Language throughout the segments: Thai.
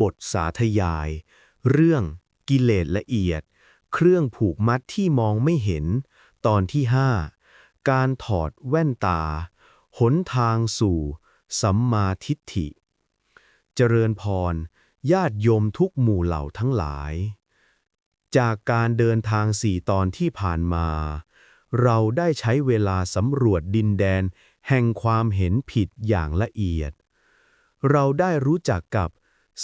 บทสาธยาย เรื่องกิเลสละเอียด เครื่องผูกมัดที่มองไม่เห็น ตอนที่ 5 การถอดแว่นตา หนทางสู่ สัมมาทิฏฐิ เจริญพร ญาติโยมทุกหมู่เหล่าทั้งหลาย จากการเดินทางสี่ตอนที่ผ่านมา เราได้ใช้เวลาสำรวจดินแดนแห่งความเห็นผิดอย่างละเอียด เราได้รู้จักกับ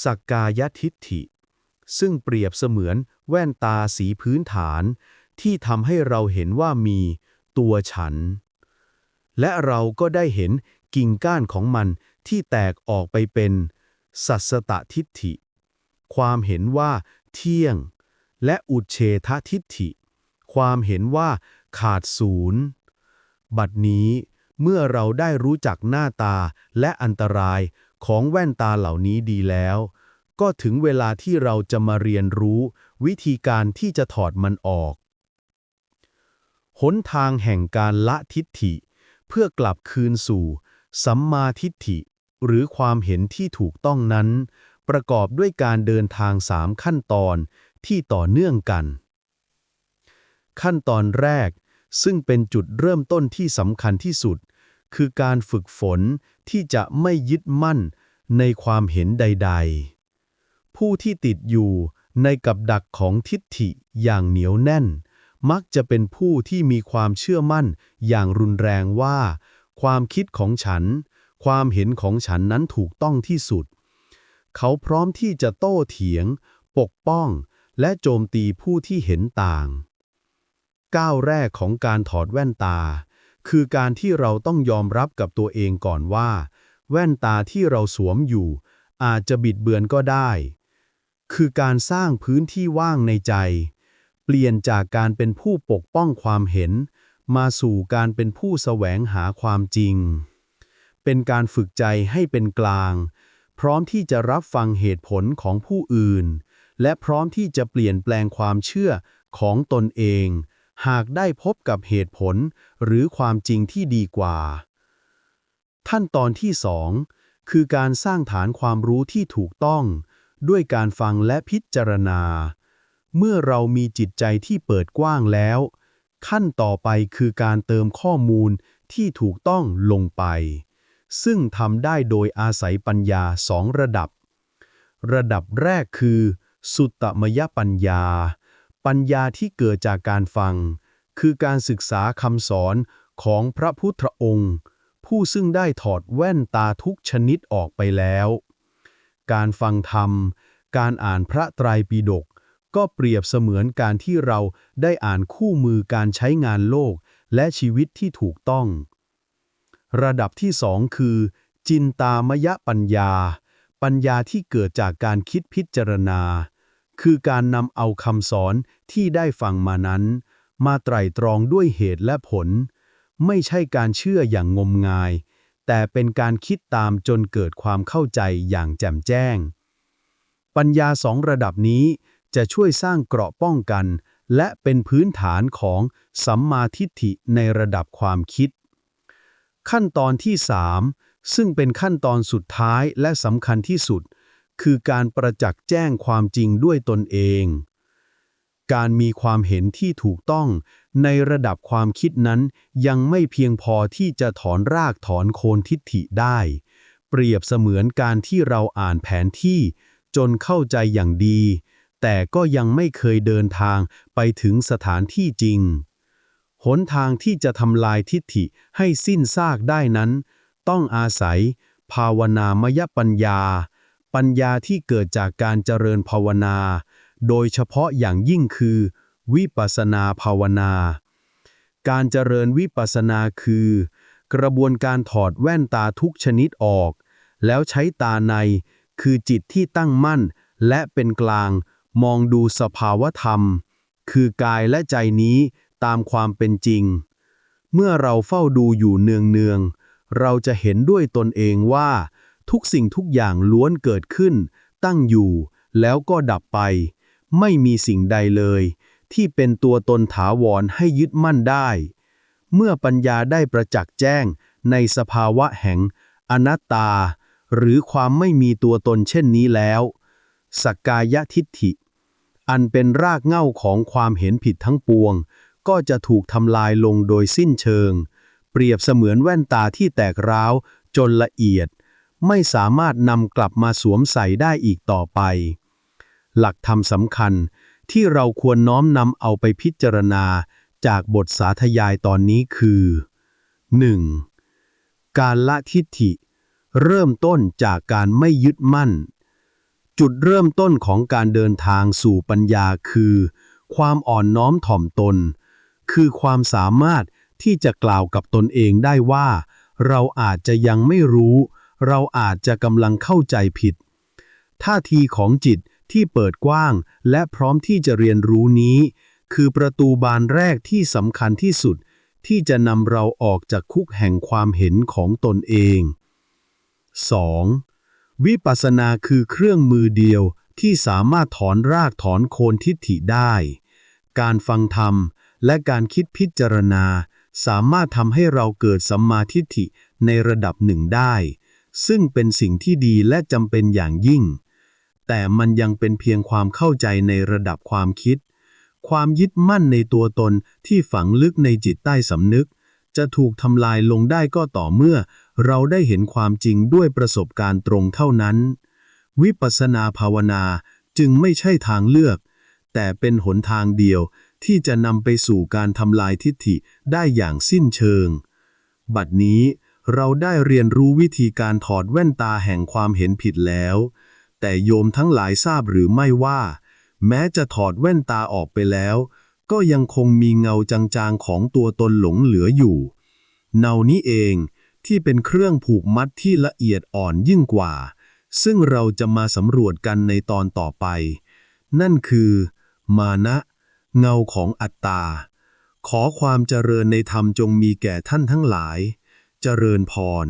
สักกายทิฏฐิ ซึ่งเปรียบเสมือนแว่นตาสีพื้นฐาน ที่ทำให้เราเห็นว่ามีตัวฉัน และเราก็ได้เห็นกิ่งก้านของมันที่แตกออกไปเป็นสัสตทิฏฐิ ความเห็นว่าเที่ยง และอุเฉททิฏฐิ ความเห็นว่าขาดศูนย์ บัดนี้เมื่อเราได้รู้จักหน้าตาและอันตราย ของแว่นตาเหล่านี้ดีแล้ว ก็ถึงเวลาที่เราจะมาเรียนรู้ วิธีการที่จะถอดมันออก หนทางแห่งการละทิฏฐิ เพื่อกลับคืนสู่ สัมมาทิฏฐิ หรือความเห็นที่ถูกต้องนั้น ประกอบด้วยการเดินทางสามขั้นตอนที่ต่อเนื่องกัน ขั้นตอนแรกซึ่งเป็นจุดเริ่มต้นที่สำคัญที่สุด คือการฝึกฝนที่จะไม่ยึดมั่นในความเห็นใด ๆ ผู้ที่ติดอยู่ในกับดักของทิฏฐิอย่างเหนียวแน่น มักจะเป็นผู้ที่มีความเชื่อมั่นอย่างรุนแรงว่า ความคิดของฉัน ความเห็นของฉันนั้นถูกต้องที่สุด เขาพร้อมที่จะโต้เถียง ปกป้อง และโจมตีผู้ที่เห็นต่าง ก้าวแรกของการถอดแว่นตา คือการที่เราต้องยอมรับกับตัวเองก่อนว่า แว่นตาที่เราสวมอยู่ อาจจะบิดเบือนก็ได้ คือการสร้างพื้นที่ว่างในใจ เปลี่ยนจากการเป็นผู้ปกป้องความเห็น มาสู่การเป็นผู้แสวงหาความจริง เป็นการฝึกใจให้เป็นกลาง พร้อมที่จะรับฟังเหตุผลของผู้อื่น และพร้อมที่จะเปลี่ยนแปลงความเชื่อของตนเอง หากได้พบกับเหตุผลหรือความจริงที่ดีกว่า ขั้นตอนที่สองคือการสร้างฐานความรู้ที่ถูกต้อง ด้วยการฟังและพิจารณา เมื่อเรามีจิตใจที่เปิดกว้างแล้ว ขั้นต่อไปคือการเติมข้อมูลที่ถูกต้องลงไป ซึ่งทำได้โดยอาศัยปัญญาสองระดับ ระดับแรกคือ สุตตมยปัญญา ปัญญาที่เกิดจากการฟัง คือการศึกษาคำสอนของพระพุทธองค์ ผู้ซึ่งได้ถอดแว่นตาทุกชนิดออกไปแล้ว การฟังธรรม การอ่านพระไตรปิฎกก็เปรียบเสมือนการที่เราได้อ่านคู่มือการใช้งานโลกและชีวิตที่ถูกต้อง ระดับที่สองคือ จินตามยปัญญา ปัญญาที่เกิดจากการคิดพิจารณา คือการนำเอาคำสอนที่ได้ฟังมานั้น มาไตร่ตรองด้วยเหตุและผล ไม่ใช่การเชื่ออย่างงมงาย แต่เป็นการคิดตามจนเกิดความเข้าใจอย่างแจ่มแจ้ง ปัญญาสองระดับนี้จะช่วยสร้างเกราะป้องกัน และเป็นพื้นฐานของสัมมาทิฏฐิในระดับความคิด ขั้นตอนที่ 3 ซึ่งเป็นขั้นตอนสุดท้ายและสำคัญที่สุด คือการประจักษ์แจ้งความจริงด้วยตนเอง การมีความเห็นที่ถูกต้อง ในระดับความคิดนั้น ยังไม่เพียงพอที่จะถอนรากถอนโคนทิฏฐิได้ เปรียบเสมือนการที่เราอ่านแผนที่ จนเข้าใจอย่างดี แต่ก็ยังไม่เคยเดินทางไปถึงสถานที่จริง หนทางที่จะทำลายทิฏฐิให้สิ้นซากได้นั้น ต้องอาศัย ภาวนามยปัญญา ปัญญาที่เกิดจากการเจริญภาวนา โดยเฉพาะอย่างยิ่งคือ วิปัสนาภาวนา การเจริญวิปัสนาคือ กระบวนการถอดแว่นตาทุกชนิดออก แล้วใช้ตาใน คือจิตที่ตั้งมั่น และเป็นกลาง มองดูสภาวธรรม คือกายและใจนี้ตามความเป็นจริง เมื่อเราเฝ้าดูอยู่เนืองๆเราจะเห็นด้วยตนเองว่า ทุกสิ่งทุกอย่างล้วนเกิดขึ้น ตั้งอยู่ แล้วก็ดับไป ไม่มีสิ่งใดเลย ที่เป็นตัวตนถาวรให้ยึดมั่นได้ เมื่อปัญญาได้ประจักษ์แจ้งในสภาวะแห่ง อนัตตา หรือความไม่มีตัวตนเช่นนี้แล้วสกกายทิฏฐิ อันเป็นรากเหง้าของความเห็นผิดทั้งปวง ก็จะถูกทำลายลงโดยสิ้นเชิง เปรียบเสมือนแว่นตาที่แตกร้าวจนละเอียด ไม่สามารถนำกลับมาสวมใส่ได้อีกต่อไป หลักธรรมสำคัญที่เราควรน้อมนำเอาไปพิจารณาจากบทสาธยายตอนนี้คือ 1. การละทิฏฐิ เริ่มต้นจากการไม่ยึดมั่น จุดเริ่มต้นของการเดินทางสู่ปัญญาคือ ความอ่อนน้อมถ่อมตน คือความสามารถที่จะกล่าวกับตนเองได้ว่า เราอาจจะยังไม่รู้ เราอาจจะกำลังเข้าใจผิด ท่าทีของจิตที่เปิดกว้างและพร้อมที่จะเรียนรู้นี้ คือประตูบานแรกที่สำคัญที่สุด ที่จะนำเราออกจากคุกแห่งความเห็นของตนเอง 2. วิปัสสนาคือเครื่องมือเดียวที่สามารถถอนรากถอนโคนทิฏฐิได้ การฟังธรรมและการคิดพิจารณา สามารถทำให้เราเกิดสัมมาทิฏฐิในระดับหนึ่งได้ ซึ่งเป็นสิ่งที่ดีและจำเป็นอย่างยิ่ง แต่มันยังเป็นเพียงความเข้าใจในระดับความคิด ความยึดมั่นในตัวตนที่ฝังลึกในจิตใต้สำนึก จะถูกทำลายลงได้ก็ต่อเมื่อ เราได้เห็นความจริงด้วยประสบการณ์ตรงเท่านั้น วิปัสสนาภาวนาจึงไม่ใช่ทางเลือก แต่เป็นหนทางเดียวที่จะนำไปสู่การทำลายทิฏฐิได้อย่างสิ้นเชิง บัดนี้ เราได้เรียนรู้วิธีการถอดแว่นตาแห่งความเห็นผิดแล้ว แต่โยมทั้งหลายทราบหรือไม่ว่า แม้จะถอดแว่นตาออกไปแล้ว ก็ยังคงมีเงาจางๆของตัวตนหลงเหลืออยู่ เนานี้เองที่เป็นเครื่องผูกมัดที่ละเอียดอ่อนยิ่งกว่า ซึ่งเราจะมาสำรวจกันในตอนต่อไป นั่นคือ มานะ เงาของอัตตา ขอความเจริญในธรรมจงมีแก่ท่านทั้งหลาย เจริญพร